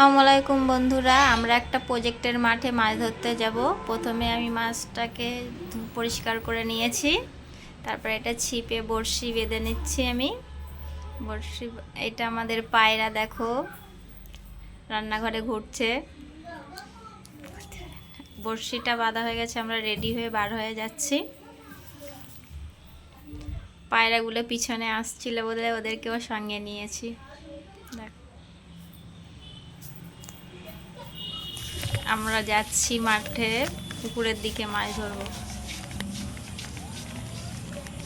আসসালামু আলাইকুম বন্ধুরা, আমরা একটা প্রজেক্টের মাঠে মাছ ধরতে যাব। প্রথমে আমি মাছটাকে পরিষ্কার করে নিয়েছি। তারপরে এটা ছিপে বড়শি বেঁধে নিচ্ছি আমি। বড়শি, এটা আমাদের পায়রা, দেখো। রান্নাঘরে ঘুরছে। বড়শিটা বাঁধা হয়ে গেছে, আমরা রেডি হয়ে বার হয়ে যাচ্ছি। পায়রাগুলো পিছনে আসছিল বলে ওদেরকেও সঙ্গে নিয়েছি। দেখ। আমরা যাচ্ছি মাঠে, পুকুরের দিকে মাছ ধরবো।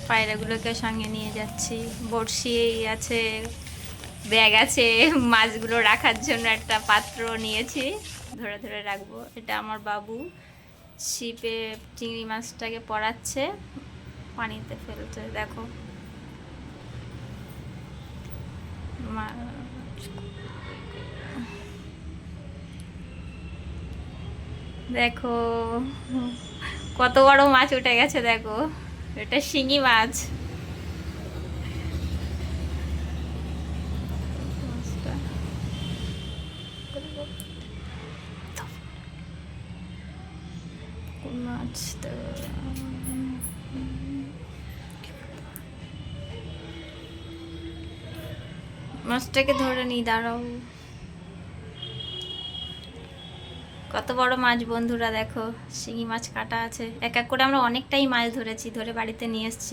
পায়রাগুলোকে সঙ্গে নিয়ে যাচ্ছি। বড়শি আছে, ব্যাগ আছে, মাছগুলো রাখার জন্য একটা পাত্র নিয়েছি। ধরে ধরে রাখব। এটা আমার বাবু। ছিপে চিংড়ি মাছটাকে পড়াচ্ছে। পানিতে ফেলছে দেখো। মা- দেখো, কত বড় মাছ উঠে গেছে, দেখো। এটা শিঙি মাছ। কোন মাছটাকে ধরে নি দাঁড়াও। কত বড় মাছ বন্ধুরা দেখো, শিঙি মাছ কাটা আছে। এক এক করে আমরা অনেকটাই মাছ ধরেছি, ধরে বাড়িতে নিয়ে এসেছি।